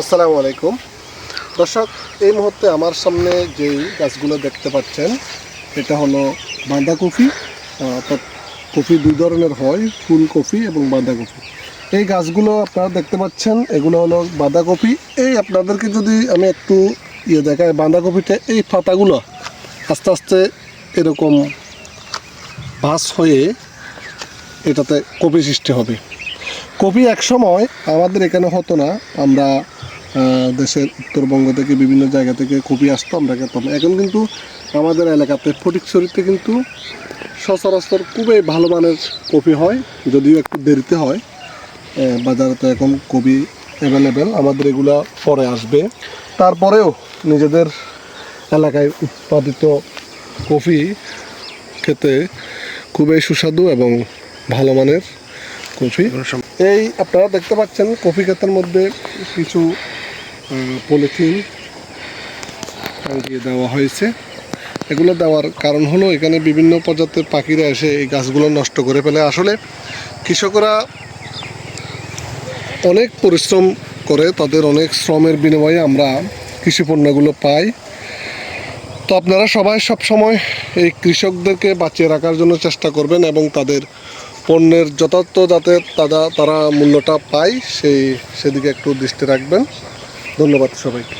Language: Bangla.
আসসালামু আলাইকুম। দর্শক, এই মুহূর্তে আমার সামনে যেই গাছগুলো দেখতে পাচ্ছেন, এটা হলো বাঁধাকপি অর্থাৎ কফি দুই ধরনের হয়, ফুলকপি এবং বাঁধাকপি। এই গাছগুলো আপনারা দেখতে পাচ্ছেন, এগুলো হলো বাঁধাকপি। এই আপনাদেরকে যদি আমি একটু ইয়ে দেখাই, বাঁধাকপিতে এই পাতাগুলো আস্তে আস্তে এরকম ভাস হয়ে এটাতে কপি সৃষ্টি হবে। কপি এক সময় আমাদের এখানে হতো না, আমরা দেশের উত্তরবঙ্গ থেকে বিভিন্ন জায়গা থেকে কপি আসতো আমরা খেতাম এখন কিন্তু আমাদের এলাকাতে ফটিকছড়িতে কিন্তু সচরাচর খুবই ভালো মানের কপি হয় যদিও একটু দেরিতে হয়। বাজারে তো এখন কপি অ্যাভেলেবেল আমাদের এগুলা পরে আসবে। তারপরেও নিজেদের এলাকায় উৎপাদিত কফি খেতে খুবই সুস্বাদু এবং ভালো মানের কফি। এই আপনারা দেখতে পাচ্ছেন কফি ক্ষেতের মধ্যে কিছু পলিথিন টাঙিয়ে দেওয়া হয়েছে। এগুলো দেওয়ার কারণ হলো এখানে বিভিন্ন প্রজাতির পাখিরা এসে এই গাছগুলো নষ্ট করে ফেলে। আসলে কৃষকরা অনেক পরিশ্রম করে, তাদের অনেক শ্রমের বিনিময়ে আমরা কৃষি পণ্যগুলো পাই। তো আপনারা সবাই সব সময় এই কৃষকদেরকে বাঁচিয়ে রাখার জন্য চেষ্টা করবেন এবং তাদের পণ্যের যথার্থ যাতে তারা তারা মূল্যটা পায়, সেই, সেদিকে একটু দৃষ্টি রাখবেন। ধন্যবাদ সবাইকে।